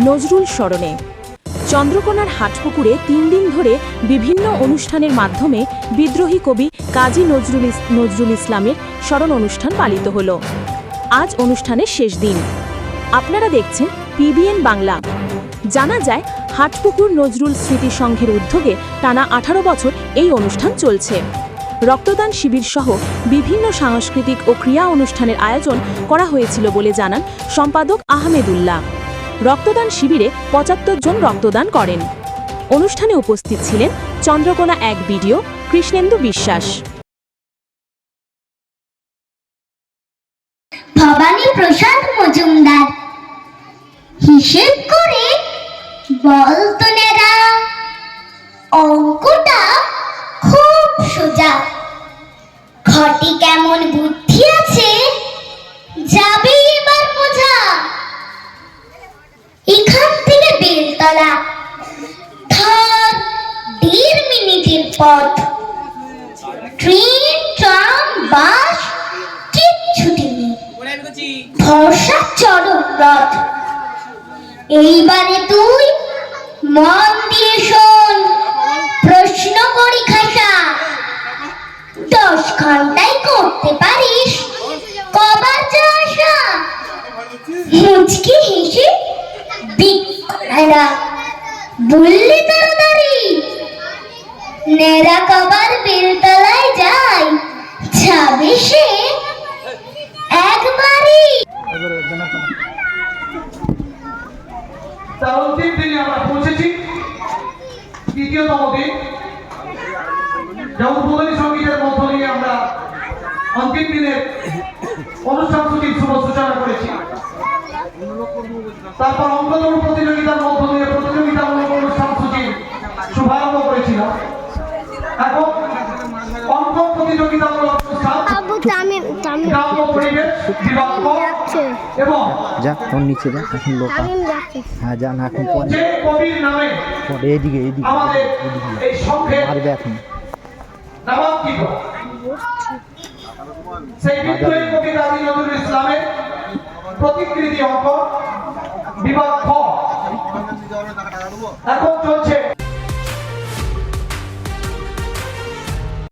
নজরুল স্মরণে। চন্দ্রকোনার হাটপুকুরে তিন দিন ধরে বিভিন্ন অনুষ্ঠানের মাধ্যমে বিদ্রোহী কবি কাজী নজরুল নজরুল ইসলামের স্মরণ অনুষ্ঠান পালিত হল। আজ অনুষ্ঠানের শেষ দিন। আপনারা দেখছেন পিবিএন বাংলা। জানা যায়, হাটপুকুর নজরুল স্মৃতি সংঘের উদ্যোগে টানা আঠারো বছর এই অনুষ্ঠান চলছে। রক্তদান শিবির সহ বিভিন্ন সাংস্কৃতিক ও ক্রিয়া অনুষ্ঠানের আয়োজন করা হয়েছিল বলে জানান সম্পাদক আহমেদুল্লাহ। রক্তদান শিবিরে পঁচাত্তর জন রক্তদান করেন। অনুষ্ঠানে উপস্থিত ছিলেন চন্দ্রকোনা এক বিডিও কৃষ্ণেন্দু বিশ্বাস। ভবানী প্রসাদ মজুমদার। হিসেব করে বলতো নেরা অঙ্কটা পথ। ট্রেন ট্রাম, বাস কিচ্ছুটি নেই ভরসা চরম রথ। এইবারে তুই মন দিয়ে শোন। প্রশ্ন খাসা। দশ ঘন্টায় করতে পারিস? কবার চাষা মুচকি হেসে বিকরা বললে তাড়াতাড়ি। নেড়া কবার বেলতলায় যাবে সে একবারই। তার অন্তিম দিনে আমরা পৌঁছেছি। তৃতীয়তম দিন। যা উদ্বোধনী সঙ্গীতের মধ্য দিয়ে আমরা অন্তিম দিনের অনুষ্ঠান শুভ সূচনা করেছি, তারপর অঙ্কদৌড় প্রতিযোগিতার মধ্য দিয়ে প্রতিযোগিতামূলক অনুষ্ঠান সূচির শুভারম্ভ করেছিলাম এখন অঙ্ক প্রতিযোগিতামূলক অনুষ্ঠান আবু তামিম তামিম গ্রাম্য পরিবেশ বিভাগ যাচ্ছে। এবং যা ওর নিচে যা এখন লোক হ্যাঁ যা না এখন পরে। পরে আমাদের এইদিকে। মারবে এখন। সেই বিদ্রোহী কবি কাজী নজরুল ইসলামের প্রতিকৃতি অঙ্কন বিভাগ এখন চলছে।